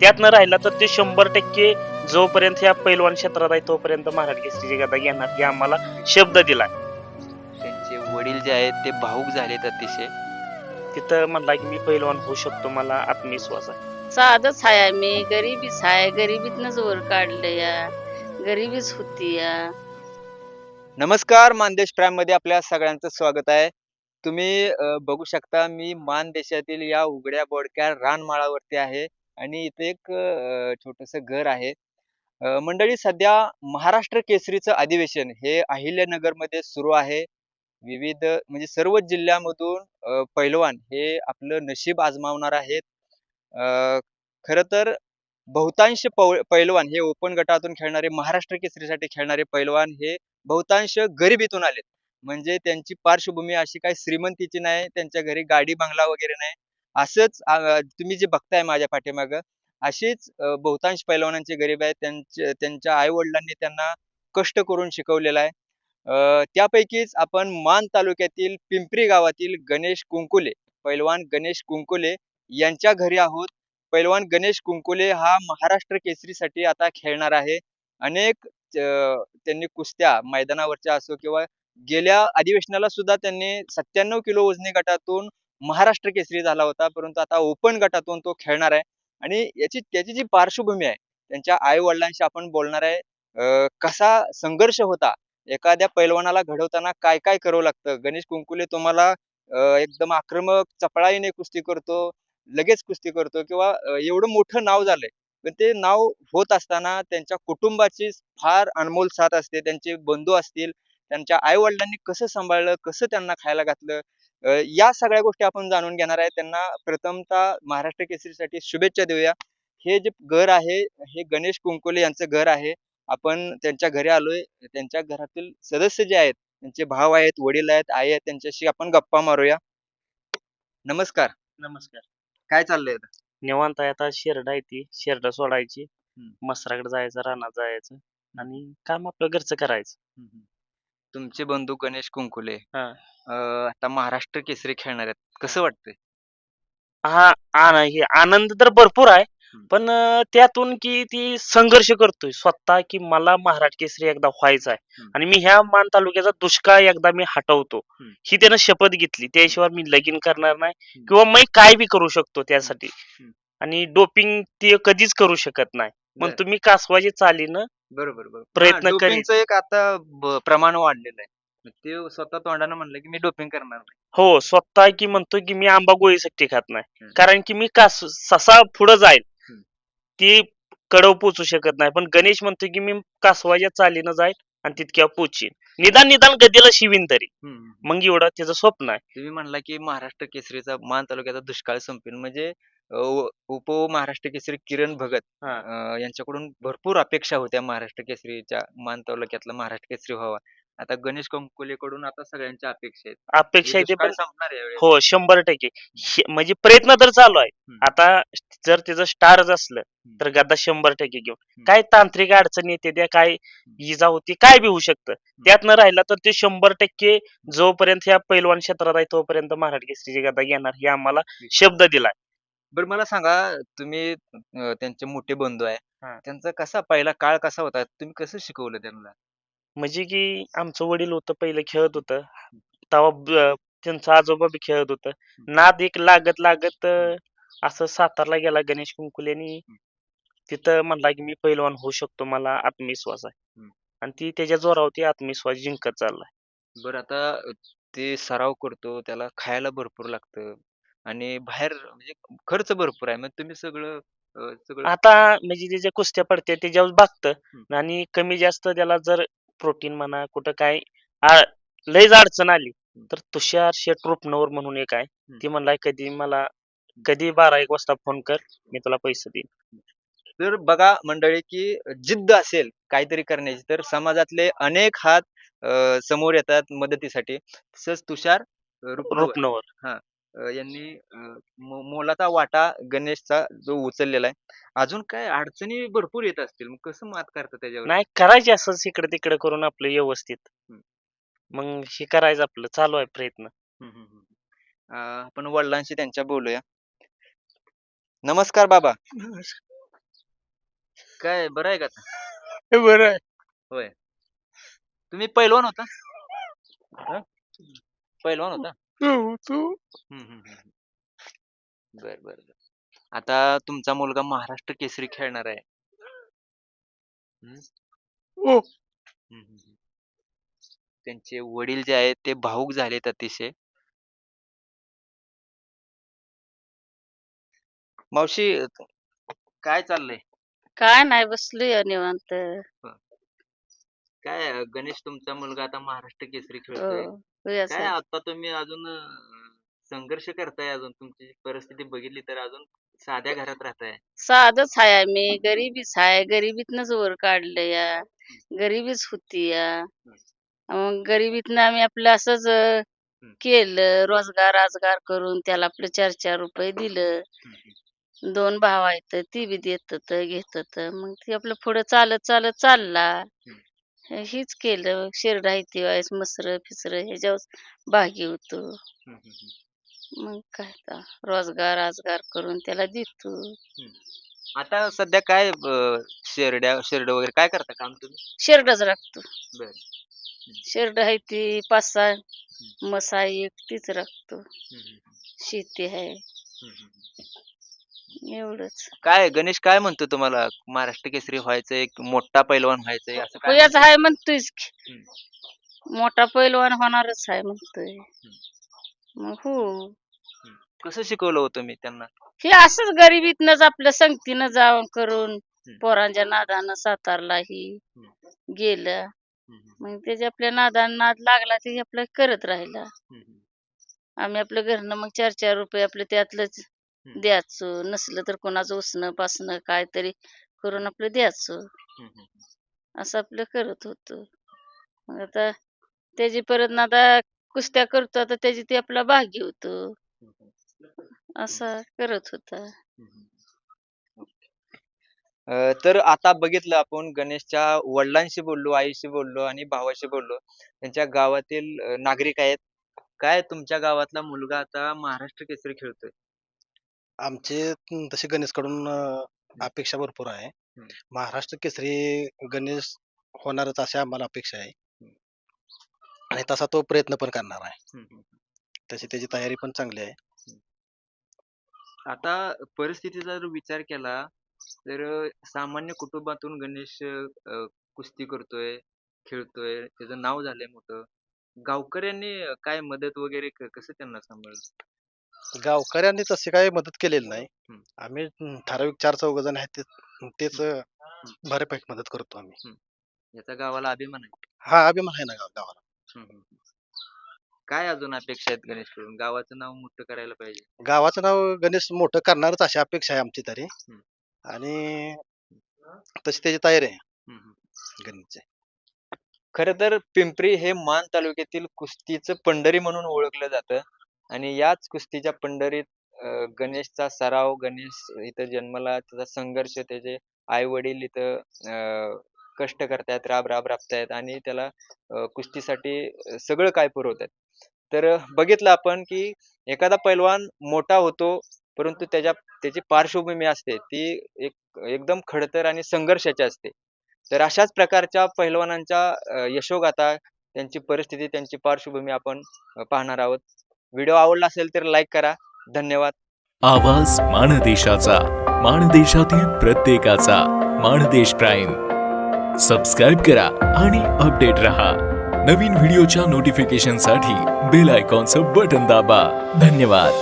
त्यात न राहिला तर ते शंभर टक्के जोपर्यंत ह्या पैलवान क्षेत्रात आहे तोपर्यंत महाराज केसरीची गदा घेणार हे आम्हाला शब्द दिलाय त्यांचे वडील जे आहेत ते भाऊक झालेत अतिशय. तिथं म्हणला की मी पैलवान होऊ शकतो मला आत्मविश्वास आहे. साधच हाय मी गरिबीच हाय गरिबीतनच वर काढलं या गरिबीच होती या. नमस्कार मानदेश प्राईममध्ये आपल्या सगळ्यांचं स्वागत आहे. तुम्ही अ, बघू शकता मी मानदेशातील या उघड्या बोडक्या रानमाळावरती आहे. आणि इथे एक छोटस घर आहे. अ, मंडळी सध्या महाराष्ट्र केसरीचं अधिवेशन हे अहिल्यानगरमध्ये सुरू आहे. विविध म्हणजे सर्व जिल्ह्यामधून अ, पैलवान हे आपलं नशीब आजमावणार आहेत. अ, खर तर बहुतांश पैलवान हे ओपन गटातून खेळणारे महाराष्ट्र केसरीसाठी खेळणारे पैलवान हे बहुतांश गरिबीतून आलेत. म्हणजे त्यांची पार्श्वभूमी अशी काही श्रीमंतीची नाही त्यांच्या घरी गाडी बंगला वगैरे नाही. असंच तुम्ही जे बघताय माझ्या पाठीमाग अशीच बहुतांश पैलवानांचे गरीब आहेत त्यांचे त्यांच्या आई वडिलांनी त्यांना कष्ट करून शिकवलेलं आहे. त्यापैकीच आपण मान तालुक्यातील पिंपरी गावातील गणेश कुंकुले पैलवान गणेश कुंकुले यांच्या घरी आहोत. पैलवान गणेश कुंकुले हा महाराष्ट्र केसरीसाठी आता खेळणार आहे. अनेक त्यांनी कुस्त्या मैदानावरच्या असो किंवा गेल्या अधिवेशनाला सुद्धा त्यांनी सत्त्याण्णव किलो वजनी गटातून महाराष्ट्र केसरी झाला होता परंतु आता ओपन गटातून तो खेळणार आहे. आणि याची त्याची जी पार्श्वभूमी आहे त्यांच्या आई वडिलांशी आपण बोलणार आहे कसा संघर्ष होता एखाद्या पैलवानाला घडवताना काय काय करावं लागतं? गणेश कुंकुले तुम्हाला एकदम आक्रमक चपळाईने कुस्ती करतो लगेच कुस्ती करतो किंवा एवढं मोठं नाव झालंय. पण ते नाव होत असताना त्यांच्या कुटुंबाची फार अनमोल साथ असते त्यांचे बंधू असतील त्यांच्या आई वडिलांनी कसं सांभाळलं कसं त्यांना खायला घातलं या सगळ्या गोष्टी आपण जाणून घेणार आहे. त्यांना प्रथमतः महाराष्ट्र केसरीसाठी शुभेच्छा देऊया. हे जे घर आहे हे गणेश कुंकोले यांचं घर आहे. आपण त्यांच्या घरी आलोय. त्यांच्या घरातील सदस्य जे आहेत त्यांचे भाव आहेत वडील आहेत आई आहेत त्यांच्याशी आपण गप्पा मारूया. नमस्कार. नमस्कार. काय चाललंय आता? निवांत आहे आता. शेरड आहे ती. शेरड सोडायची. हम्म. मसराकडे जायचं रानात जायचं आणि काम आपलं घरचं करायचं. तुमचे बंधू गणेश कुंकुले हा. अं, आता महाराष्ट्र केसरी खेळणार आहेत कसं वाटतंय हा आन- हे आनंद तर भरपूर आहे. पण अं, त्यातून की ती संघर्ष करतोय स्वतः की मला महाराज केसरी एकदा व्हायचा आहे. आणि मी ह्या मान तालुक्याचा दुष्काळ एकदा मी हटवतो. ही त्यानं शपथ घेतली त्याशिवाय मी लगीन करणार नाही. किंवा मी काय बी करू शकतो त्यासाठी. आणि डोपिंग ते कधीच करू शकत नाही मग बरं. तुम्ही कासवाची चालीनं बरोबर बरोबर. प्रयत्न dopingचं एक आता ब- प्रमाण वाढलेलं आहे. मग ते स्वतः तोंडानं म्हणलं की मी डोपिंग करणार नाही. हो स्वतः की म्हणतो की मी आंबा गोळीसाठी खात नाही. कारण की मी कास ससा पुढे जाईल. ती कडव पोचू शकत नाही. पण गणेश म्हणतो की मी कासवाच्या चालीनं जाईल आणि तितक्या पोचीन. निदान निदान गदीला शिवीन तरी. मग एवढं त्याचं स्वप्न आहे. तुम्ही म्हणला की महाराष्ट्र केसरीचा मान तालुक्याचा दुष्काळ संपेल. म्हणजे अं, उप महाराष्ट्र केसरी किरण भगत हा. अं, यांच्याकडून भरपूर अपेक्षा होत्या महाराष्ट्र केसरीच्या मान तालुक्यातला महाराष्ट्र केसरी व्हावा. आता गणेश कंकोलेकडून आता सगळ्यांच्या अपेक्षा आहेत. अपेक्षा हे आहे ते दुष्काळ पण संपणार यावेळेस. हो शंभर टक्के. हे- म्हणजे प्रयत्न तर चालू आहे. हम्म. आता जर त्याचं स्टारच असलं तर गदा शंभर टक्के घेऊन. काय तांत्रिक अडचणी येते त्या काय इजा होती काय बी होऊ शकतं. त्यात न राहिला तर ते शंभर टक्के जोपर्यंत ह्या पैलवान क्षेत्रात आहे तोपर्यंत महाराज केसरीची गदा घेणार हे आम्हाला शब्द दिलाय. बरं मला सांगा तुम्ही अं, त्यांचे मोठे बंधू आहे. हा. त्यांचा कसा पहिला काळ कसा होता? तुम्ही कसं शिकवलं त्यांना? म्हणजे की आमचं वडील होतं पहिलं खेळत होतं. तेव्हा ब- त्यांचं आजोबा बी खेळत होतं. नाद एक लागत लागत अं, असं सातारला गेला गणेश कुंकुलेनी तिथं म्हणला की मी पैलवान होऊ शकतो मला आत्मविश्वास आहे. आणि ती त्याच्या जोरावरती आत्मविश्वास जिंकत चाललाय. बरं आता ते सराव करतो त्याला खायला भरपूर लागतं. आणि बाहेर म्हणजे खर्च भरपूर आहे. मग तुम्ही सगळं अ, सगळं आता म्हणजे त्याच्या कुस्त्या पडते त्याच्यावर बघतं हम्म. आणि कमी जास्त त्याला जर प्रोटीन म्हणा कुठं काय आ- लयच अडचण आली तर तुषार शेट रुपनवर म्हणून एक आहे. ती म्हणलाय कधी मला कधी बारा एक वाजता फोन कर मी तुला पैसे देईन. तर बघा मंडळी की जिद्द असेल काहीतरी करण्याची तर समाजातले अनेक हात अ, समोर येतात मदतीसाठी. तसंच तुषार अ, रुपनवर, रुपनवर अ, यांनी अ, मो- मोलाचा वाटा गणेशचा जो उचललेला आहे. अजून काय अडचणी भरपूर येत असतील. मग कसं मात करतं त्याच्यावर? नाही करायचे असंच इकडे तिकडे करून आपलं व्यवस्थित. मग हे करायचं आपलं चालू आहे प्रयत्न. अं, आपण वडिलांशी त्यांच्या बोलूया. नमस्कार बाबा. काय बरं आहे का आता? बरं आहे. होय. तुम्ही पैलवान होता? हं? पैलवान होता? तू हम्म, हम्म, हम्म. बर बर बर. आता तुमचा मुलगा महाराष्ट्र केसरी खेळणार आहे. हम्म? हो. हम्म, हम्म, हम्म. त्यांचे वडील जे आहेत ते भाऊक झालेत अतिशय. मावशी काय चाललंय? काय नाही बसलोय निवांत. काय अं, गणेश तुमचा मुलगा आता महाराष्ट्र केसरी हो. काय असं. आता तुम्ही अजून अं, संघर्ष करताय अजून तुमची परिस्थिती बघितली तर अजून साध्या घरात राहताय. साधच हाय आम्ही गरीबीच हाय गरिबीतनच वर काढलं या. गरिबीच होती या. मग गरिबीतनं आम्ही आपलं असंच अं, केलं रोजगार राजगार करून त्याला आपलं चार चार रुपये दिलं. दोन भाव आहेत ती बी देत घेत मग ती आपलं पुढं चालत चालत चालला. हे- हीच केलं. शेरड ती वायस मसर फिसर ह्याच्यावर भागी होतो. मग काय तर रोजगार राजगार करून त्याला देतो. आता सध्या काय अं, शेरड्या शेरड वगैरे काय करता काम तुम्ही? शेरडच राखतो. बर. शेरड आहे ती पाच सहा मसा एक तीच राखतो. शेती आहे. एवढंच. काय गणेश काय म्हणतो तुम्हाला? महाराष्ट्र केसरी व्हायचं एक मोठा पैलवान व्हायचंय असं काय आहे म्हणतोयच की. मोठा पैलवान होणारच आहे म्हणतोय. मग हो? कसं शिकवलं होतं मी त्यांना? हे असंच गरिबीतनच आपल्या संगतीनं जाऊन करून पोरांच्या नादानं सातारला ही गेलं. मग त्याच्या आपल्या नादानं नाद लागला ते आपलं करत राहिला. आम्ही आपलं घरनं मग चार चार रुपये आपलं त्यातलंच द्यायचो. नसलं तर कोणाचं उसणं पासणं काहीतरी करून आपलं द्यायचो. असं आपलं करत होतो. मग आता त्याची परत ना आता कुस्त्या करतो आता त्याची ते आपला भागी होतो. असं करत होता. अं, तर आता बघितलं आपण गणेशच्या वडिलांशी बोललो आईशी बोललो आणि भावाशी बोललो. त्यांच्या गावातील अं, नागरिक आहेत. काय तुमच्या गावातला मुलगा आता महाराष्ट्र केसरी खेळतोय? आमचे अं, तसे गणेशकडून अं, अपेक्षा भरपूर आहे. महाराष्ट्र केसरी गणेश होणारच अशी आम्हाला अपेक्षा आहे. आणि तसा तो प्रयत्न पण करणार आहे. तशी त्याची तयारी पण चांगली आहे. आता परिस्थितीचा जर विचार केला तर अं, सामान्य कुटुंबातून गणेश अं, कुस्ती करतोय खेळतोय त्याचं नाव झालंय मोठं. गावकऱ्यांनी अं, काय मदत वगैरे क- कसं त्यांना सांभाळलं? गावकऱ्यांनी तशी काही मदत केलेली नाही. हम्म. आम्ही ठराविक चार चौघ जण आहेत ते- तेच अं, बऱ्यापैकी मदत करतो आम्ही. याचा गावाला अभिमान आहे. हा अभिमान आहे ना गाव- गावाला. हम्म, हम्म. काय अजून अपेक्षा आहेत गणेशकडून गावाचं नाव मोठं करायला पाहिजे. गावाचं नाव गणेश मोठं करणारच अशी अपेक्षा आहे आमची तरी. आणि तशी त्याची तयारी आहे. हम्म, हम्म. गणेशची. खर तर पिंपरी हे मान तालुक्यातील कुस्तीचं पंढरी म्हणून ओळखलं जातं. आणि याच कुस्तीच्या पंढरीत अं, गणेशचा सराव गणेश इथं जन्मला त्याचा संघर्ष त्याचे आई वडील इथं अं, कष्ट करतायत राब राब राबतायत आणि त्याला अं, कुस्तीसाठी सगळं काय पुरवतात तर बघितलं आपण की एखादा पैलवान मोठा होतो परंतु त्याच्या त्याची पार्श्वभूमी असते ती एक एकदम खडतर आणि संघर्षाची असते. तर अशाच प्रकारच्या पैलवानांच्या यशोगाथा त्यांची परिस्थिती त्यांची पार्श्वभूमी आपण पाहणार आहोत. व्हिडिओ आवडला असेल तर लाईक करा. धन्यवाद. आवाज माणदेशाचा माणदेशातील प्रत्येकाचा माणदेश प्राईम. सबस्क्राईब करा आणि अपडेट रहा. नवीन व्हिडिओच्या नोटिफिकेशनसाठी बेल आयकॉनचं बटन दाबा. धन्यवाद.